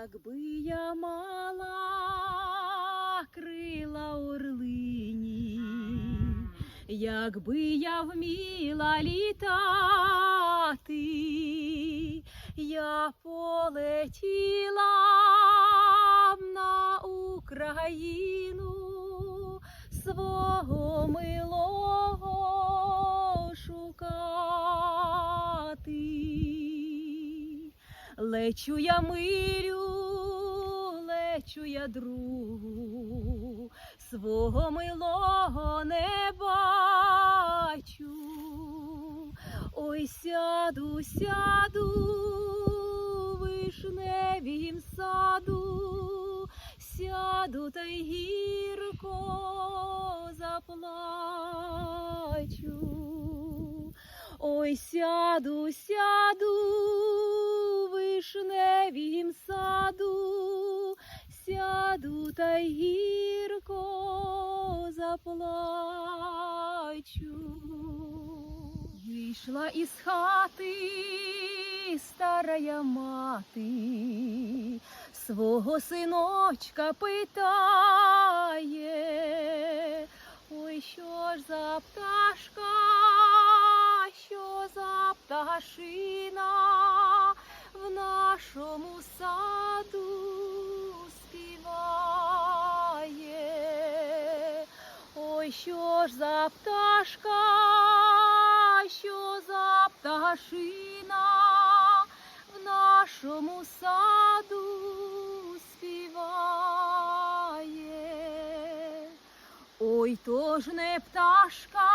Якби я мала крила орлині, якби я вміла літати, я полетіла б на Україну свого милого шукати. Лечу я мирю, лечу я другу, свого милого не бачу. Ой, сяду, сяду вишневім саду, сяду та й гірко заплачу. Ой, сяду, сяду вишневім саду, сяду та гірко заплачу. Вийшла із хати старая мати, свого синочка питає, Ой, що ж за пташка, що за пташина в нашому саду співає. Ой, то ж не пташка,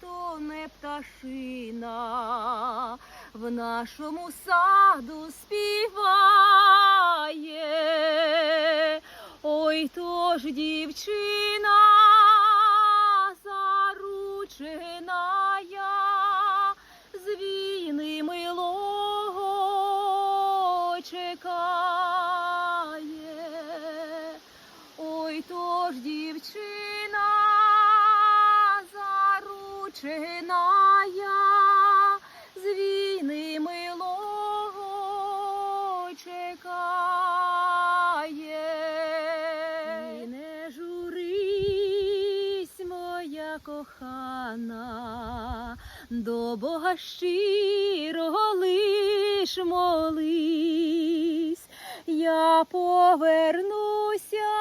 то не пташина в нашому саду співає. Ой, то ж дівчина я з милого чекає. Ой, то ж дівчина заручена я милого чекає. Не журись, моя кохана, до Бога щирого лиш молись, я повернуся,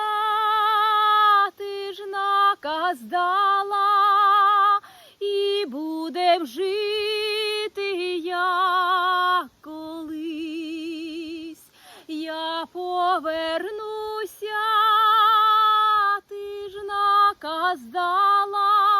ти ж наказ дала, і буде жити як колись. Я повернуся, ти ж наказ дала,